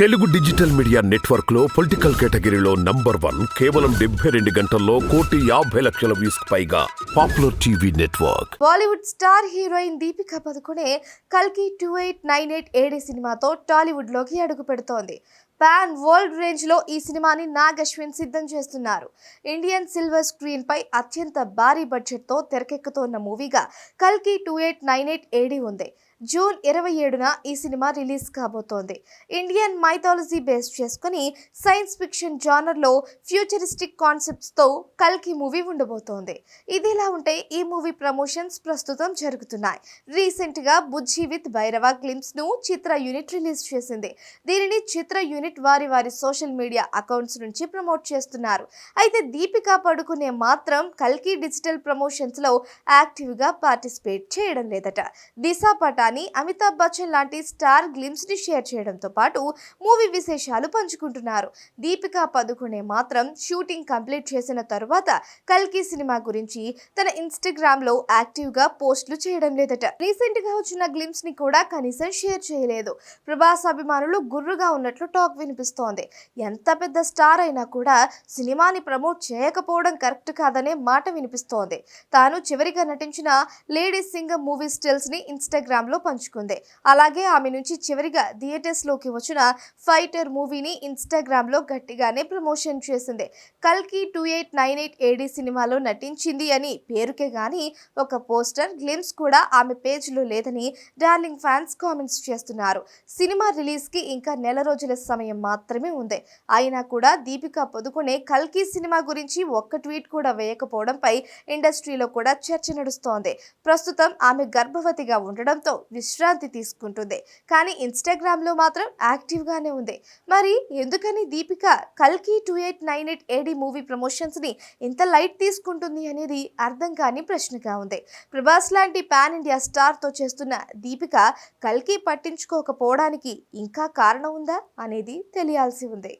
Telugu digital media నెట్వర్క్లో political కేటగిరీలో number one కేవలం డెబ్బై రెండు గంటల్లో కోటి యాభై లక్షల వ్యూస్ పైగా popular TV network. Bollywood star heroine Deepika Padukone కల్కి two eight nine eight AD సినిమాతో టాలీవుడ్లోకి అడుగు పెడుతోంది. పాన్ వరల్డ్ రేంజ్లో ఈ సినిమాని నాగ్ అశ్విన్ సిద్ధం చేస్తున్నారు. ఇండియన్ సిల్వర్ స్క్రీన్ పై అత్యంత భారీ బడ్జెట్తో తెరకెక్కుతోన్న మూవీగా కల్కి two eight nine eight AD ఉంది. జూన్ ఇరవై ఏడున ఈ సినిమా రిలీజ్ కాబోతోంది. ఇండియన్ మైథాలజీ బేస్ చేసుకుని సైన్స్ ఫిక్షన్ జానర్లో ఫ్యూచరిస్టిక్ కాన్సెప్ట్స్తో కల్కి మూవీ ఉండబోతోంది. ఇదిలా ఉంటే ఈ మూవీ ప్రమోషన్స్ ప్రస్తుతం జరుగుతున్నాయి. రీసెంట్గా బుజ్జి విత్ భైరవ గ్లిమ్స్ను చిత్ర యూనిట్ రిలీజ్ చేసింది. దీనిని చిత్ర యూనిట్ వారి వారి సోషల్ మీడియా అకౌంట్స్ నుంచి ప్రమోట్ చేస్తున్నారు. అయితే దీపికా పడుకునే మాత్రం కల్కి డిజిటల్ ప్రమోషన్స్లో యాక్టివ్గా పార్టిసిపేట్ చేయడం లేదట. దిశా పటాని అమితాబ్ బచ్చన్ లాంటి స్టార్ గ్లిమ్స్ని షేర్ చేయడంతో పాటు మూవీ విశేషాలు పంచుకుంటున్నారు. దీపికా పదుకునే మాత్రం షూటింగ్ కంప్లీట్ చేసిన తరువాత కల్కి సినిమా గురించి తన ఇన్స్టాగ్రామ్లో యాక్టివ్గా పోస్టులు చేయడం లేదట. రీసెంట్గా వచ్చిన గ్లిమ్స్ని కూడా కనీసం షేర్ చేయలేదు. ప్రభాస్ అభిమానులు గుర్రుగా ఉన్నట్లు టాక్ వినిపిస్తోంది. ఎంత పెద్ద స్టార్ అయినా కూడా సినిమాని ప్రమోట్ చేయకపోవడం కరెక్ట్ కాదనే మాట వినిపిస్తోంది. తాను చివరిగా నటించిన లేడీ సింగర్ మూవీ స్టిల్స్ని ఇన్స్టాగ్రామ్లో పంచుకుంది. అలాగే ఆమె నుంచి చివరిగా థియేటర్స్లోకి వచ్చిన ఫైటర్ మూవీని ఇన్స్టాగ్రామ్లో గట్టిగానే ప్రమోషన్ చేసింది. కల్కి two eight nine eight AD సినిమాలో నటించింది అని పేరుకే కానీ ఒక పోస్టర్ గ్లిమ్స్ కూడా ఆమె పేజ్లో లేదని డార్లింగ్ ఫ్యాన్స్ కామెంట్స్ చేస్తున్నారు. సినిమా రిలీజ్కి ఇంకా నెల రోజుల సమయం మాత్రమే ఉంది. అయినా కూడా దీపిక పొదుకునే కల్కి సినిమా గురించి ఒక్క ట్వీట్ కూడా వేయకపోవడంపై ఇండస్ట్రీలో కూడా చర్చ నడుస్తోంది. ప్రస్తుతం ఆమె గర్భవతిగా ఉండడంతో విశ్రాంతి తీసుకుంటుంది. కానీ ఇన్స్టాగ్రామ్లో మాత్రం యాక్టివ్గానే ఉంది. మరి ఎందుకని దీపిక కల్కి two eight nine eight AD movie ప్రమోషన్స్ని ఇంత లైట్ తీసుకుంటుంది అనేది అర్థం కాని ప్రశ్నగా ఉంది. ప్రభాస్ లాంటి పాన్ ఇండియా స్టార్తో చేస్తున్న దీపిక కల్కి పట్టించుకోకపోవడానికి ఇంకా కారణం ఉందా అనేది తెలియాల్సి ఉంది.